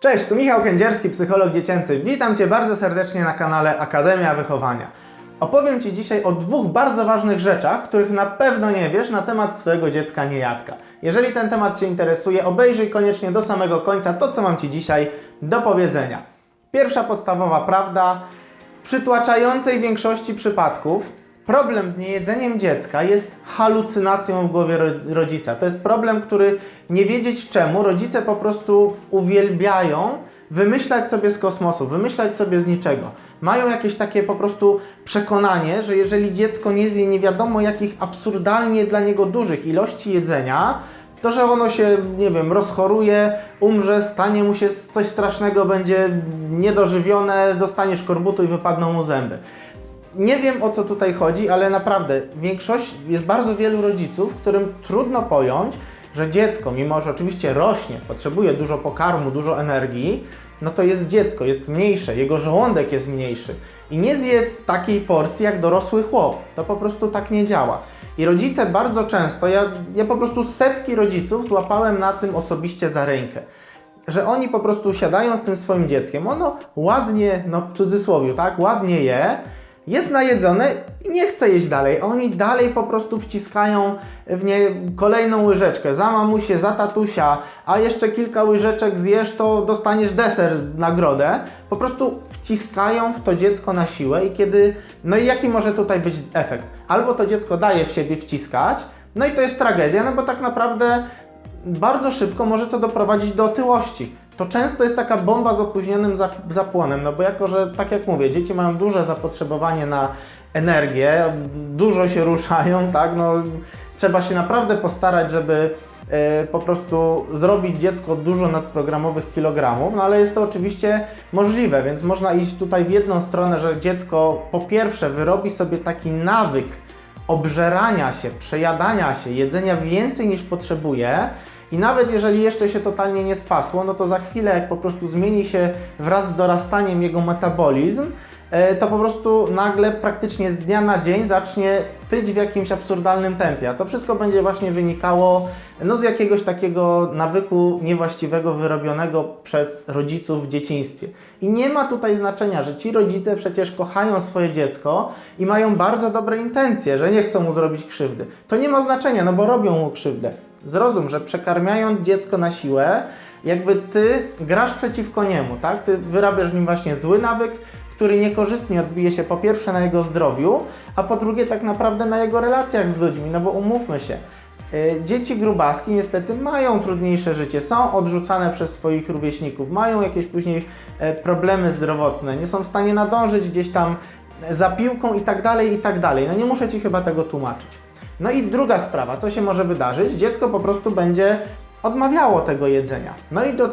Cześć, tu Michał Kędzierski, psycholog dziecięcy. Witam Cię bardzo serdecznie na kanale Akademia Wychowania. Opowiem Ci dzisiaj o dwóch bardzo ważnych rzeczach, których na pewno nie wiesz na temat swojego dziecka niejadka. Jeżeli ten temat Cię interesuje, obejrzyj koniecznie do samego końca to, co mam Ci dzisiaj do powiedzenia. Pierwsza podstawowa prawda. W przytłaczającej większości przypadków problem z niejedzeniem dziecka jest halucynacją w głowie ro- rodzica. To jest problem, który nie wiedzieć czemu rodzice po prostu uwielbiają wymyślać sobie z kosmosu, wymyślać sobie z niczego. Mają jakieś takie po prostu przekonanie, że jeżeli dziecko nie zje nie wiadomo jakich absurdalnie dla niego dużych ilości jedzenia, to że ono się, nie wiem, rozchoruje, umrze, stanie mu się coś strasznego, będzie niedożywione, dostanie szkorbutu i wypadną mu zęby. Nie wiem o co tutaj chodzi, ale naprawdę większość, jest bardzo wielu rodziców, którym trudno pojąć, że dziecko, mimo że oczywiście rośnie, potrzebuje dużo pokarmu, dużo energii, no to jest dziecko, jest mniejsze, jego żołądek jest mniejszy i nie zje takiej porcji jak dorosły chłop. To po prostu tak nie działa. I rodzice bardzo często, ja, ja po prostu setki rodziców złapałem na tym osobiście za rękę że oni po prostu siadają z tym swoim dzieckiem, ono ładnie, no w cudzysłowie, tak, ładnie je, jest najedzone i nie chce jeść dalej. Oni dalej po prostu wciskają w nie kolejną łyżeczkę. Za mamusię, za tatusia, a jeszcze kilka łyżeczek zjesz, to dostaniesz deser, nagrodę. Po prostu wciskają w to dziecko na siłę i kiedy, no i jaki może tutaj być efekt? Albo to dziecko daje w siebie wciskać, no i to jest tragedia, no bo tak naprawdę bardzo szybko może to doprowadzić do otyłości. To często jest taka bomba z opóźnionym zap- zapłonem, no bo jako, że tak jak mówię, dzieci mają duże zapotrzebowanie na energię, dużo się ruszają, tak, no trzeba się naprawdę postarać, żeby e, po prostu zrobić dziecko dużo nadprogramowych kilogramów, no ale jest to oczywiście możliwe, więc można iść tutaj w jedną stronę, że dziecko po pierwsze wyrobi sobie taki nawyk obżerania się, przejadania się, jedzenia więcej niż potrzebuje. I nawet jeżeli jeszcze się totalnie nie spasło, no to za chwilę, jak po prostu zmieni się wraz z dorastaniem jego metabolizm, e, to po prostu nagle praktycznie z dnia na dzień zacznie tyć w jakimś absurdalnym tempie. A to wszystko będzie właśnie wynikało no, z jakiegoś takiego nawyku niewłaściwego, wyrobionego przez rodziców w dzieciństwie. I nie ma tutaj znaczenia, że ci rodzice przecież kochają swoje dziecko i mają bardzo dobre intencje, że nie chcą mu zrobić krzywdy. To nie ma znaczenia, no bo robią mu krzywdę. Zrozum, że przekarmiając dziecko na siłę, jakby ty grasz przeciwko niemu, tak? Ty wyrabiasz w nim właśnie zły nawyk, który niekorzystnie odbije się po pierwsze na jego zdrowiu, a po drugie tak naprawdę na jego relacjach z ludźmi, no bo umówmy się, y, Dzieci grubaski niestety mają trudniejsze życie, są odrzucane przez swoich rówieśników, mają jakieś później e, problemy zdrowotne, nie są w stanie nadążyć gdzieś tam za piłką i tak dalej, i tak dalej. No nie muszę Ci chyba tego tłumaczyć. No i druga sprawa, co się może wydarzyć? Dziecko po prostu będzie odmawiało tego jedzenia. No i, do,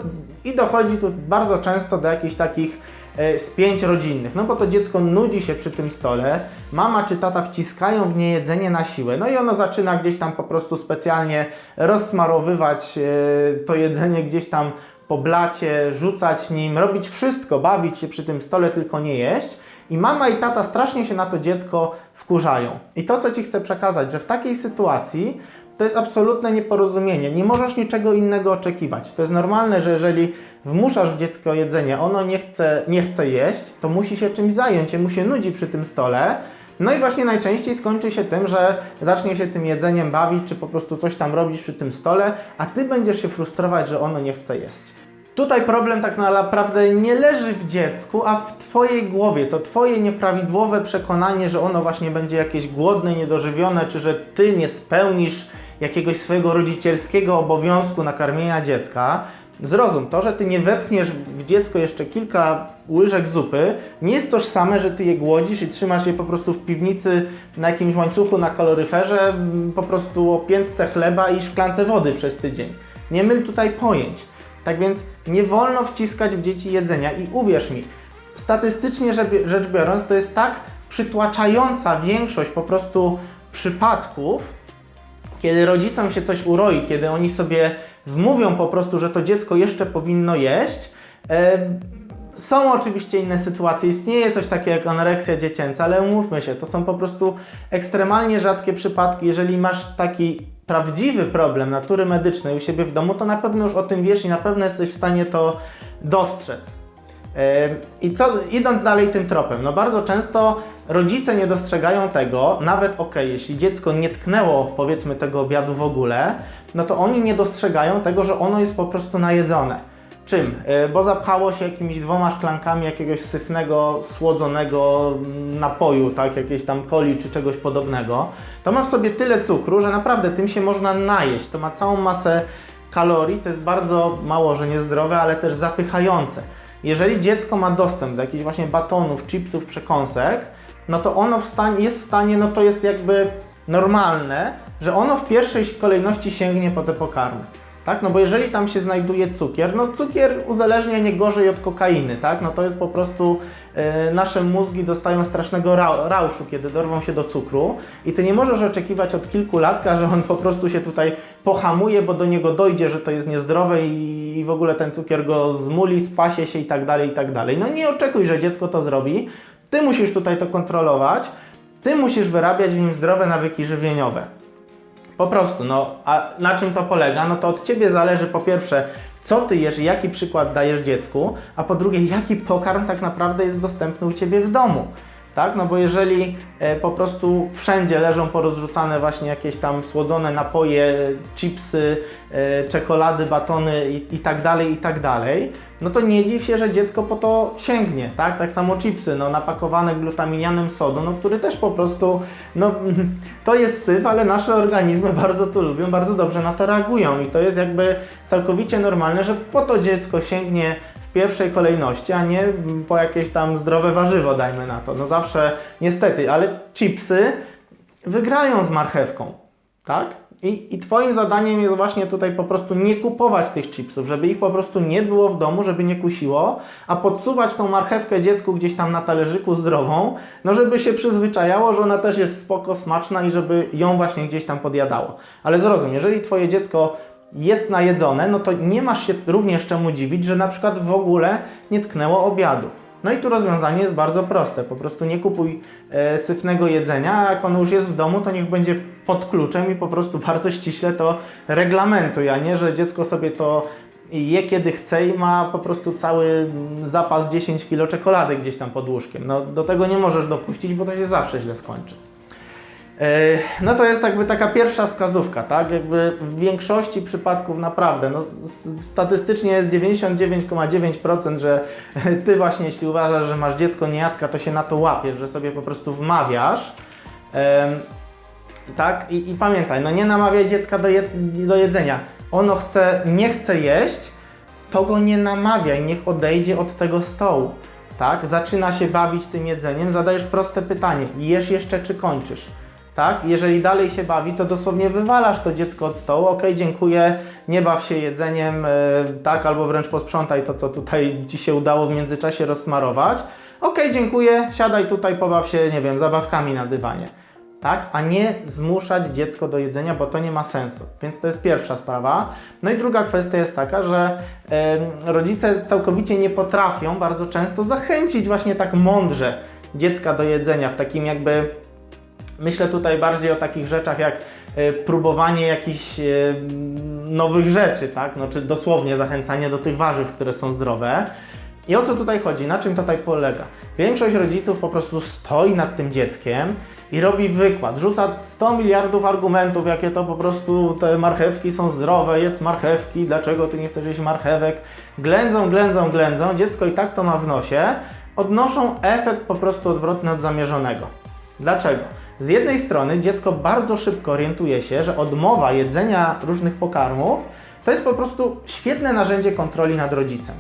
i dochodzi tu bardzo często do jakichś takich e, spięć rodzinnych, no bo to dziecko nudzi się przy tym stole, mama czy tata wciskają w nie jedzenie na siłę, no i ono zaczyna gdzieś tam po prostu specjalnie rozsmarowywać e, to jedzenie gdzieś tam po blacie, rzucać nim, robić wszystko, bawić się przy tym stole, tylko nie jeść. I mama i tata strasznie się na to dziecko wkurzają. I to, co Ci chcę przekazać, że w takiej sytuacji to jest absolutne nieporozumienie. Nie możesz niczego innego oczekiwać. To jest normalne, że jeżeli wmuszasz w dziecko jedzenie, ono nie chce, nie chce jeść, to musi się czymś zająć, mu się nudzi przy tym stole. No i właśnie najczęściej skończy się tym, że zacznie się tym jedzeniem bawić, czy po prostu coś tam robić przy tym stole, a Ty będziesz się frustrować, że ono nie chce jeść. Tutaj problem tak naprawdę nie leży w dziecku, a w Twojej głowie. To Twoje nieprawidłowe przekonanie, że ono właśnie będzie jakieś głodne, niedożywione, czy że Ty nie spełnisz jakiegoś swojego rodzicielskiego obowiązku nakarmienia dziecka. Zrozum, to, że Ty nie wepchniesz w dziecko jeszcze kilka łyżek zupy, nie jest tożsame, że Ty je głodzisz i trzymasz je po prostu w piwnicy na jakimś łańcuchu na kaloryferze, m, po prostu o piętce chleba i szklance wody przez tydzień. Nie myl tutaj pojęć. Tak więc nie wolno wciskać w dzieci jedzenia i uwierz mi, statystycznie rzecz- biorąc, to jest tak przytłaczająca większość po prostu przypadków, kiedy rodzicom się coś uroi, kiedy oni sobie wmówią po prostu, że to dziecko jeszcze powinno jeść. E, są oczywiście inne sytuacje, istnieje coś takiego jak anoreksja dziecięca, ale umówmy się, to są po prostu ekstremalnie rzadkie przypadki. Jeżeli masz taki prawdziwy problem natury medycznej u siebie w domu, to na pewno już o tym wiesz i na pewno jesteś w stanie to dostrzec. I co, idąc dalej tym tropem, no bardzo często rodzice nie dostrzegają tego, nawet ok, jeśli dziecko nie tknęło powiedzmy tego obiadu w ogóle, no to oni nie dostrzegają tego, że ono jest po prostu najedzone. Czym? Y, Bo zapchało się jakimiś dwoma szklankami jakiegoś syfnego, słodzonego napoju, tak, jakiejś tam coli czy czegoś podobnego. To ma w sobie tyle cukru, że naprawdę tym się można najeść. To ma całą masę kalorii, to jest bardzo mało, że niezdrowe, ale też zapychające. Jeżeli dziecko ma dostęp do jakichś właśnie batonów, chipsów, przekąsek, no to ono w stanie, jest w stanie, no to jest jakby normalne, że ono w pierwszej kolejności sięgnie po te pokarmy. Tak? No bo jeżeli tam się znajduje cukier, no cukier uzależnia nie gorzej od kokainy, tak? No to jest po prostu, e, nasze mózgi dostają strasznego ra rauszu, kiedy dorwą się do cukru i Ty nie możesz oczekiwać od kilku latka, że on po prostu się tutaj pohamuje, bo do niego dojdzie, że to jest niezdrowe i, i w ogóle ten cukier go zmuli, spasie się i tak dalej, i tak dalej. No nie oczekuj, że dziecko to zrobi, Ty musisz tutaj to kontrolować, Ty musisz wyrabiać w nim zdrowe nawyki żywieniowe. Po prostu, no, a na czym to polega? No to od Ciebie zależy po pierwsze, co Ty jesz i jaki przykład dajesz dziecku, a po drugie, jaki pokarm tak naprawdę jest dostępny u Ciebie w domu. Tak? No bo jeżeli e, po prostu wszędzie leżą porozrzucane właśnie jakieś tam słodzone napoje, chipsy, e, czekolady, batony i, i tak dalej, i tak dalej, no to nie dziw się, że dziecko po to sięgnie, tak? Tak samo chipsy, no napakowane glutaminianem sodu, no który też po prostu, no to jest syf, ale nasze organizmy bardzo to lubią, bardzo dobrze na to reagują i to jest jakby całkowicie normalne, że po to dziecko sięgnie pierwszej kolejności, a nie po jakieś tam zdrowe warzywo, dajmy na to. No zawsze, niestety, ale chipsy wygrają z marchewką, tak? I, I Twoim zadaniem jest właśnie tutaj po prostu nie kupować tych chipsów, żeby ich po prostu nie było w domu, żeby nie kusiło, a podsuwać tą marchewkę dziecku gdzieś tam na talerzyku zdrową, no żeby się przyzwyczajało, że ona też jest spoko, smaczna i żeby ją właśnie gdzieś tam podjadało. Ale zrozum, jeżeli Twoje dziecko jest najedzone, no to nie masz się również czemu dziwić, że na przykład w ogóle nie tknęło obiadu. No i tu rozwiązanie jest bardzo proste. Po prostu nie kupuj e, syfnego jedzenia, a jak ono już jest w domu, to niech będzie pod kluczem i po prostu bardzo ściśle to reglamentuj, a nie, że dziecko sobie to je kiedy chce i ma po prostu cały mm, zapas 10 kg czekolady gdzieś tam pod łóżkiem. No do tego nie możesz dopuścić, bo to się zawsze źle skończy. E, No to jest jakby taka pierwsza wskazówka, tak? Jakby w większości przypadków naprawdę, no, statystycznie jest 99,9%, że ty właśnie, jeśli uważasz, że masz dziecko niejadka, to się na to łapiesz, że sobie po prostu wmawiasz. Tak? I, I pamiętaj, no nie namawiaj dziecka do, je, do jedzenia. Ono chce, nie chce jeść, to go nie namawiaj, niech odejdzie od tego stołu. Tak? Zaczyna się bawić tym jedzeniem, zadajesz proste pytanie: jesz jeszcze czy kończysz? Tak? Jeżeli dalej się bawi, to dosłownie wywalasz to dziecko od stołu. Ok, dziękuję, nie baw się jedzeniem, e, tak, albo wręcz posprzątaj to, co tutaj ci się udało w międzyczasie rozsmarować. Ok, dziękuję, siadaj tutaj, pobaw się, nie wiem, zabawkami na dywanie tak? A nie zmuszać dziecko do jedzenia, bo to nie ma sensu. Więc to jest pierwsza sprawa. No i druga kwestia jest taka, że rodzice całkowicie nie potrafią bardzo często zachęcić właśnie tak mądrze dziecka do jedzenia w takim jakby Myślę tutaj bardziej o takich rzeczach jak e, próbowanie jakichś e, nowych rzeczy, tak? No, czy dosłownie zachęcanie do tych warzyw, które są zdrowe. I o co tutaj chodzi? Na czym tutaj polega? Większość rodziców po prostu stoi nad tym dzieckiem i robi wykład. Rzuca 100 miliardów argumentów, jakie to po prostu te marchewki są zdrowe, jedz marchewki, dlaczego ty nie chcesz jeść marchewek. Ględzą, ględzą, ględzą, dziecko i tak to ma w nosie. Odnoszą efekt po prostu odwrotny od zamierzonego. Dlaczego? Z jednej strony dziecko bardzo szybko orientuje się, że odmowa jedzenia różnych pokarmów to jest po prostu świetne narzędzie kontroli nad rodzicem.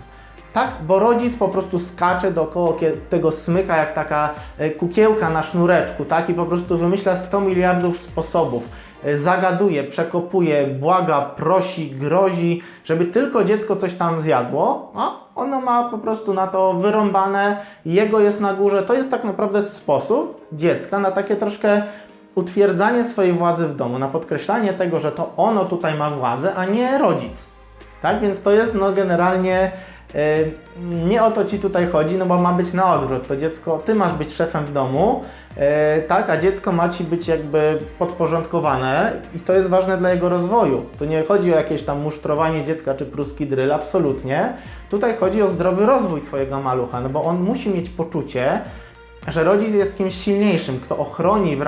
Tak, bo rodzic po prostu skacze dookoła tego smyka jak taka e, kukiełka na sznureczku, tak? I po prostu wymyśla 100 miliardów sposobów. E, Zagaduje, przekopuje, błaga, prosi, grozi, żeby tylko dziecko coś tam zjadło, a ono ma po prostu na to wyrąbane, jego jest na górze. To jest tak naprawdę sposób dziecka na takie troszkę utwierdzanie swojej władzy w domu, na podkreślanie tego, że to ono tutaj ma władzę, a nie rodzic. Tak, więc to jest no generalnie Nie o to ci tutaj chodzi, no bo ma być na odwrót. To dziecko, ty masz być szefem w domu, yy, tak, a dziecko ma ci być jakby podporządkowane i to jest ważne dla jego rozwoju. Tu nie chodzi o jakieś tam musztrowanie dziecka czy pruski dryl, absolutnie. Tutaj chodzi o zdrowy rozwój twojego malucha, no bo on musi mieć poczucie, że rodzic jest kimś silniejszym, kto ochroni w,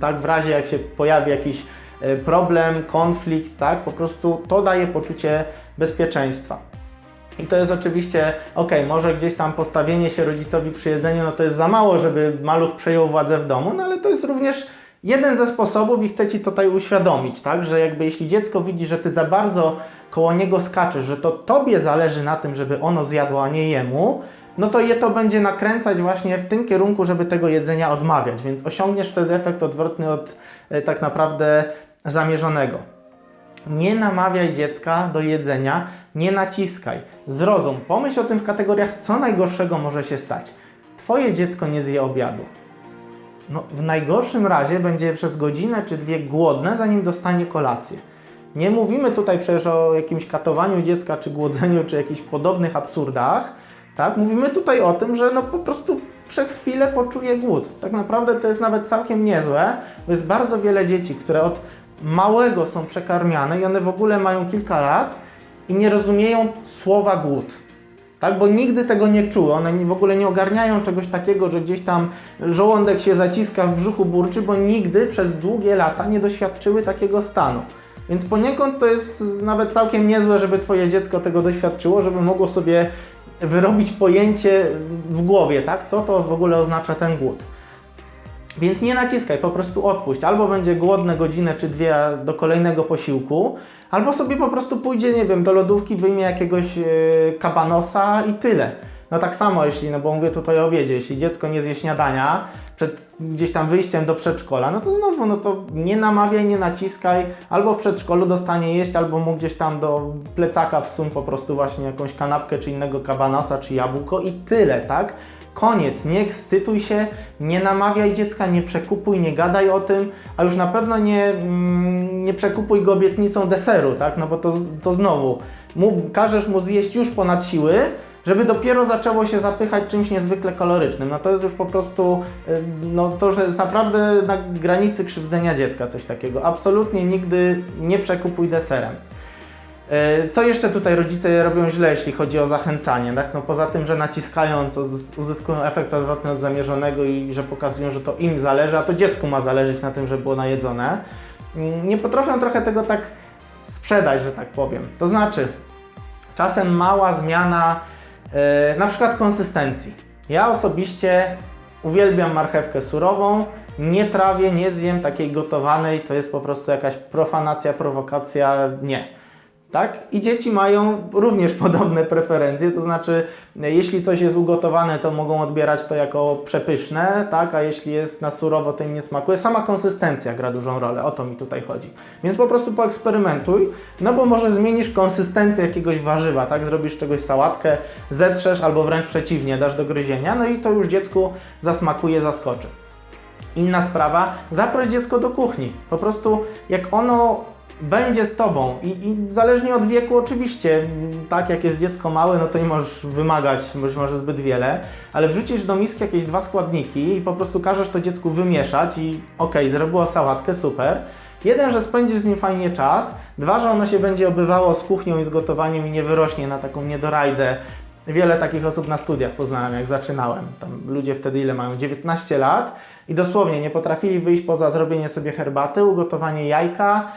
tak, w razie jak się pojawi jakiś e, problem, konflikt, tak, po prostu to daje poczucie bezpieczeństwa. I to jest oczywiście, ok, może gdzieś tam postawienie się rodzicowi przy jedzeniu, no to jest za mało, żeby maluch przejął władzę w domu, no ale to jest również jeden ze sposobów i chcę Ci tutaj uświadomić, tak, że jakby jeśli dziecko widzi, że Ty za bardzo koło niego skaczesz, że to Tobie zależy na tym, żeby ono zjadło, a nie jemu, no to je to będzie nakręcać właśnie w tym kierunku, żeby tego jedzenia odmawiać, więc osiągniesz wtedy efekt odwrotny od e, tak naprawdę zamierzonego. Nie namawiaj dziecka do jedzenia, nie naciskaj. Zrozum, pomyśl o tym w kategoriach, co najgorszego może się stać. Twoje dziecko nie zje obiadu. No, w najgorszym razie będzie przez godzinę czy dwie głodne, zanim dostanie kolację. Nie mówimy tutaj przecież o jakimś katowaniu dziecka, czy głodzeniu, czy jakichś podobnych absurdach. Tak? Mówimy tutaj o tym, że no po prostu przez chwilę poczuje głód. Tak naprawdę to jest nawet całkiem niezłe, bo jest bardzo wiele dzieci, które od małego są przekarmiane i one w ogóle mają kilka lat i nie rozumieją słowa głód. Tak, bo nigdy tego nie czuły. One w ogóle nie ogarniają czegoś takiego, że gdzieś tam żołądek się zaciska, w brzuchu burczy, bo nigdy przez długie lata nie doświadczyły takiego stanu. Więc poniekąd to jest nawet całkiem niezłe, żeby Twoje dziecko tego doświadczyło, żeby mogło sobie wyrobić pojęcie w głowie, tak? Co to w ogóle oznacza ten głód. Więc nie naciskaj, po prostu odpuść. Albo będzie głodne godzinę czy dwie do kolejnego posiłku, albo sobie po prostu pójdzie, nie wiem, do lodówki, wyjmie jakiegoś yy, kabanosa i tyle. No tak samo, jeśli, no bo mówię tutaj o obiedzie, jeśli dziecko nie zje śniadania przed gdzieś tam wyjściem do przedszkola, no to znowu, no to nie namawiaj, nie naciskaj, albo w przedszkolu dostanie jeść, albo mu gdzieś tam do plecaka wsuń po prostu właśnie jakąś kanapkę, czy innego kabanosa, czy jabłko i tyle, tak? Koniec, nie ekscytuj się, nie namawiaj dziecka, nie przekupuj, nie gadaj o tym, a już na pewno nie, mm, nie przekupuj go obietnicą deseru, tak? No bo to, to znowu, mu, każesz mu zjeść już ponad siły, żeby dopiero zaczęło się zapychać czymś niezwykle kalorycznym. No to jest już po prostu, y, no to, że jest naprawdę na granicy krzywdzenia dziecka coś takiego. Absolutnie nigdy nie przekupuj deserem. E, Co jeszcze tutaj rodzice robią źle, jeśli chodzi o zachęcanie? Tak? No poza tym, że naciskając uzys- uzyskują efekt odwrotny od zamierzonego i że pokazują, że to im zależy, a to dziecku ma zależeć na tym, żeby było najedzone, mm, nie potrafią trochę tego tak sprzedać, że tak powiem. To znaczy, czasem mała zmiana e, na przykład konsystencji. Ja osobiście uwielbiam marchewkę surową, nie trawię, nie zjem takiej gotowanej, to jest po prostu jakaś profanacja, prowokacja, nie. Tak? I dzieci mają również podobne preferencje, to znaczy, jeśli coś jest ugotowane, to mogą odbierać to jako przepyszne, tak? A jeśli jest na surowo, to im nie smakuje. Sama konsystencja gra dużą rolę, o to mi tutaj chodzi. Więc po prostu poeksperymentuj, no bo może zmienisz konsystencję jakiegoś warzywa, tak? Zrobisz czegoś sałatkę, zetrzesz albo wręcz przeciwnie, dasz do gryzienia, no i to już dziecku zasmakuje, zaskoczy. Inna sprawa, zaproś dziecko do kuchni. Po prostu jak ono będzie z tobą i, i zależnie od wieku oczywiście, tak jak jest dziecko małe, no to nie możesz wymagać być może zbyt wiele, ale wrzucisz do miski jakieś dwa składniki i po prostu każesz to dziecku wymieszać i okej, zrobiło sałatkę, super. Jeden, że spędzisz z nim fajnie czas, dwa, że ono się będzie obywało z kuchnią i z gotowaniem i nie wyrośnie na taką niedorajdę. Wiele takich osób na studiach poznałem, jak zaczynałem. Tam ludzie wtedy ile mają? 19 lat i dosłownie nie potrafili wyjść poza zrobienie sobie herbaty, ugotowanie jajka,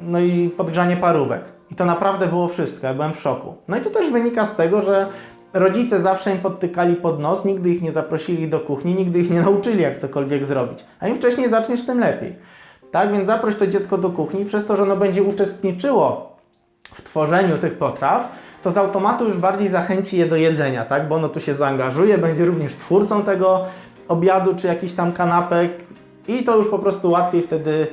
no i podgrzanie parówek. I to naprawdę było wszystko, ja byłem w szoku. No i to też wynika z tego, że rodzice zawsze im podtykali pod nos, nigdy ich nie zaprosili do kuchni, nigdy ich nie nauczyli, jak cokolwiek zrobić. A im wcześniej zaczniesz, tym lepiej. Tak, więc zaproś to dziecko do kuchni, przez to, że ono będzie uczestniczyło w tworzeniu tych potraw, to z automatu już bardziej zachęci je do jedzenia, tak? Bo ono tu się zaangażuje, będzie również twórcą tego obiadu czy jakichś tam kanapek i to już po prostu łatwiej wtedy,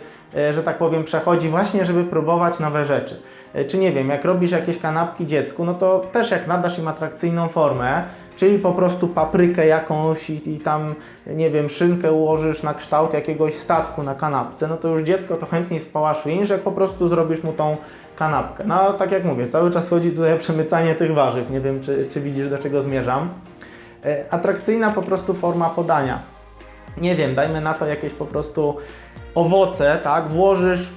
że tak powiem, przechodzi właśnie, żeby próbować nowe rzeczy. E, Czy nie wiem, jak robisz jakieś kanapki dziecku, no to też jak nadasz im atrakcyjną formę, czyli po prostu paprykę jakąś i, i tam, nie wiem, szynkę ułożysz na kształt jakiegoś statku na kanapce, no to już dziecko to chętniej spałaszuje, niż jak po prostu zrobisz mu tą kanapkę. No, tak jak mówię, cały czas chodzi tutaj o przemycanie tych warzyw. Nie wiem, czy, czy widzisz, do czego zmierzam. E, atrakcyjna po prostu forma podania. Nie wiem, dajmy na to jakieś po prostu owoce, tak? Włożysz,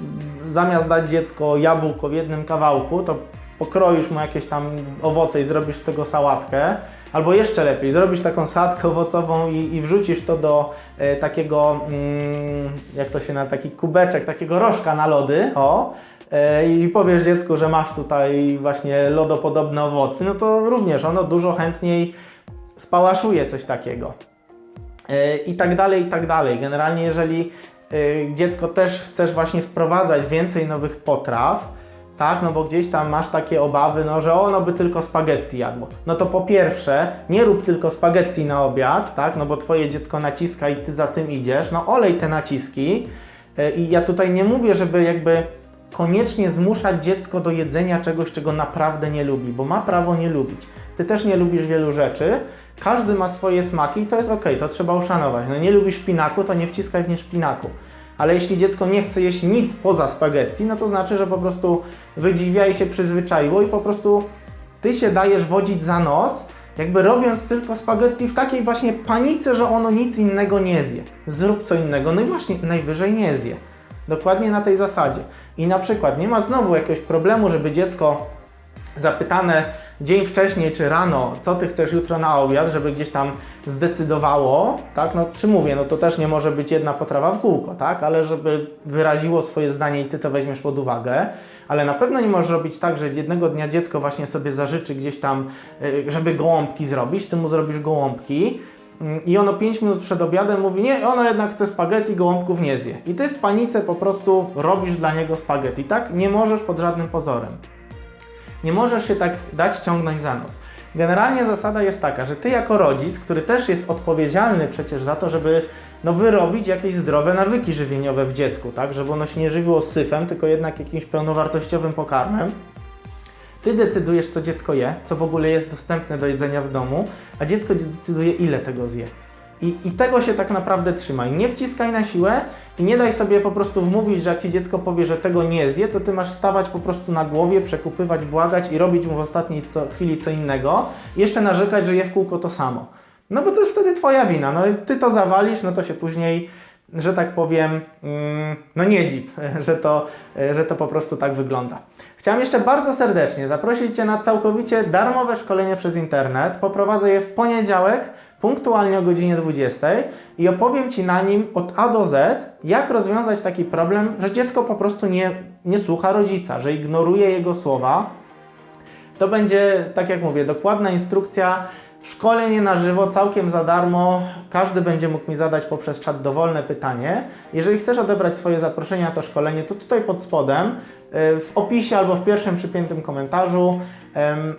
zamiast dać dziecko jabłko w jednym kawałku, to pokroisz mu jakieś tam owoce i zrobisz z tego sałatkę. Albo jeszcze lepiej, zrobisz taką sałatkę owocową i, i wrzucisz to do e, takiego, mm, jak to się na taki kubeczek, takiego rożka na lody, o, e, i powiesz dziecku, że masz tutaj właśnie lodopodobne owoce, no to również ono dużo chętniej spałaszuje coś takiego. E, I tak dalej, i tak dalej. Generalnie, jeżeli dziecko też chcesz właśnie wprowadzać więcej nowych potraw, tak, no bo gdzieś tam masz takie obawy, no, że ono by tylko spaghetti jadło. No to po pierwsze, nie rób tylko spaghetti na obiad, tak, no bo twoje dziecko naciska i ty za tym idziesz, no olej te naciski e, i ja tutaj nie mówię, żeby jakby koniecznie zmuszać dziecko do jedzenia czegoś, czego naprawdę nie lubi, bo ma prawo nie lubić. Ty też nie lubisz wielu rzeczy, każdy ma swoje smaki i to jest ok, to trzeba uszanować. No nie lubisz szpinaku, to nie wciskaj w nie szpinaku. Ale jeśli dziecko nie chce jeść nic poza spaghetti, no to znaczy, że po prostu wydziwia i się przyzwyczaiło i po prostu ty się dajesz wodzić za nos, jakby robiąc tylko spaghetti w takiej właśnie panice, że ono nic innego nie zje. Zrób co innego, no i właśnie najwyżej nie zje. Dokładnie na tej zasadzie. I na przykład nie ma znowu jakiegoś problemu, żeby dziecko zapytane dzień wcześniej czy rano, co ty chcesz jutro na obiad, żeby gdzieś tam zdecydowało, tak, no czy mówię, no to też nie może być jedna potrawa w kółko, tak, ale żeby wyraziło swoje zdanie i ty to weźmiesz pod uwagę, ale na pewno nie możesz robić tak, że jednego dnia dziecko właśnie sobie zażyczy gdzieś tam, y, żeby gołąbki zrobić, ty mu zrobisz gołąbki, mm, i ono 5 minut przed obiadem mówi, nie, ono jednak chce spaghetti, gołąbków nie zje. I ty w panice po prostu robisz dla niego spaghetti, tak? Nie możesz pod żadnym pozorem. Nie możesz się tak dać ciągnąć za nos. Generalnie zasada jest taka, że ty jako rodzic, który też jest odpowiedzialny przecież za to, żeby no, wyrobić jakieś zdrowe nawyki żywieniowe w dziecku, tak? Żeby ono się nie żywiło syfem, tylko jednak jakimś pełnowartościowym pokarmem. Ty decydujesz, co dziecko je, co w ogóle jest dostępne do jedzenia w domu, a dziecko decyduje, ile tego zje. I, I tego się tak naprawdę trzymaj. Nie wciskaj na siłę i nie daj sobie po prostu wmówić, że jak ci dziecko powie, że tego nie zje, to ty masz stawać po prostu na głowie, przekupywać, błagać i robić mu w ostatniej co, chwili co innego i jeszcze narzekać, że je w kółko to samo. No bo to jest wtedy twoja wina. No ty to zawalisz, no to się później, że tak powiem, mm, no nie dziw, że to, że to po prostu tak wygląda. Chciałem jeszcze bardzo serdecznie zaprosić Cię na całkowicie darmowe szkolenie przez internet. Poprowadzę je w poniedziałek punktualnie o godzinie 20 i opowiem Ci na nim od A do Z, jak rozwiązać taki problem, że dziecko po prostu nie, nie słucha rodzica, że ignoruje jego słowa. To będzie, tak jak mówię, dokładna instrukcja, szkolenie na żywo, całkiem za darmo. Każdy będzie mógł mi zadać poprzez czat dowolne pytanie. Jeżeli chcesz odebrać swoje zaproszenie na to szkolenie, to tutaj pod spodem w opisie albo w pierwszym przypiętym komentarzu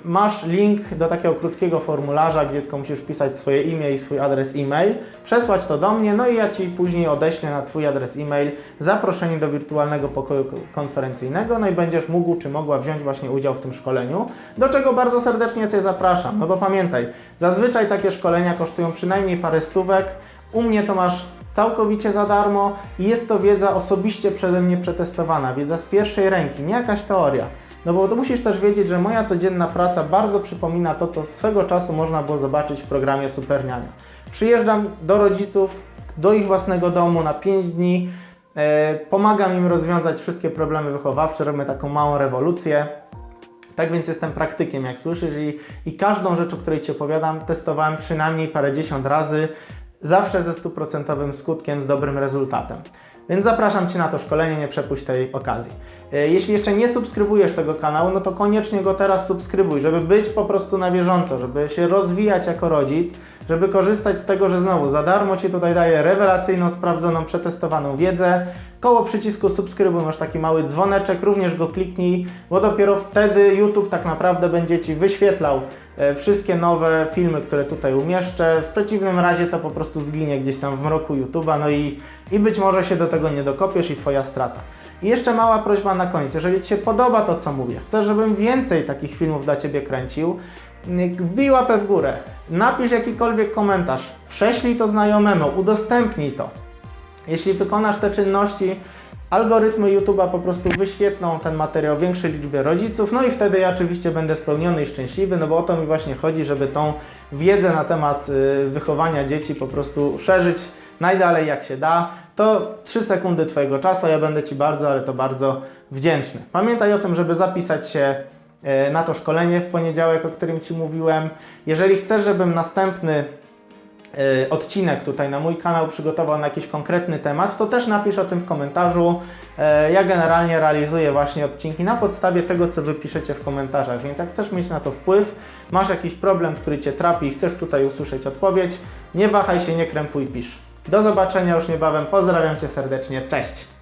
masz link do takiego krótkiego formularza, gdzie tylko musisz wpisać swoje imię i swój adres e-mail, przesłać to do mnie, no i ja Ci później odeślę na Twój adres e-mail zaproszenie do wirtualnego pokoju konferencyjnego, no i będziesz mógł czy mogła wziąć właśnie udział w tym szkoleniu, do czego bardzo serdecznie Cię zapraszam, no bo pamiętaj, zazwyczaj takie szkolenia kosztują przynajmniej parę stówek, u mnie to masz całkowicie za darmo i jest to wiedza osobiście przeze mnie przetestowana, wiedza z pierwszej ręki, nie jakaś teoria. No bo to musisz też wiedzieć, że moja codzienna praca bardzo przypomina to, co swego czasu można było zobaczyć w programie Superniania. Przyjeżdżam do rodziców, do ich własnego domu na 5 dni, e, pomagam im rozwiązać wszystkie problemy wychowawcze, robimy taką małą rewolucję. Tak więc jestem praktykiem, jak słyszysz, i, i każdą rzecz, o której Ci opowiadam, testowałem przynajmniej parędziesiąt razy, zawsze ze stuprocentowym skutkiem, z dobrym rezultatem. Więc zapraszam Cię na to szkolenie, nie przepuść tej okazji. E, jeśli jeszcze nie subskrybujesz tego kanału, no to koniecznie go teraz subskrybuj, żeby być po prostu na bieżąco, żeby się rozwijać jako rodzic, żeby korzystać z tego, że znowu za darmo Ci tutaj daję rewelacyjną, sprawdzoną, przetestowaną wiedzę. Koło przycisku subskrybuj masz taki mały dzwoneczek, również go kliknij, bo dopiero wtedy YouTube tak naprawdę będzie Ci wyświetlał e, wszystkie nowe filmy, które tutaj umieszczę. W przeciwnym razie to po prostu zginie gdzieś tam w mroku YouTube'a, no i, i być może się do tego nie dokopiesz i Twoja strata. I jeszcze mała prośba na koniec. Jeżeli Ci się podoba to, co mówię, chcesz, żebym więcej takich filmów dla Ciebie kręcił, wbij łapę w górę, napisz jakikolwiek komentarz, prześlij to znajomemu, udostępnij to. Jeśli wykonasz te czynności, algorytmy YouTube'a po prostu wyświetlą ten materiał większej liczbie rodziców, no i wtedy ja oczywiście będę spełniony i szczęśliwy, no bo o to mi właśnie chodzi, żeby tą wiedzę na temat y, wychowania dzieci po prostu szerzyć najdalej jak się da. To 3 sekundy Twojego czasu, ja będę Ci bardzo, ale to bardzo wdzięczny. Pamiętaj o tym, żeby zapisać się na to szkolenie w poniedziałek, o którym Ci mówiłem. Jeżeli chcesz, żebym następny e, odcinek tutaj na mój kanał przygotował na jakiś konkretny temat, to też napisz o tym w komentarzu. E, Ja generalnie realizuję właśnie odcinki na podstawie tego, co Wy piszecie w komentarzach, więc jak chcesz mieć na to wpływ, masz jakiś problem, który Cię trapi i chcesz tutaj usłyszeć odpowiedź, nie wahaj się, nie krępuj, pisz. Do zobaczenia już niebawem, pozdrawiam Cię serdecznie, cześć!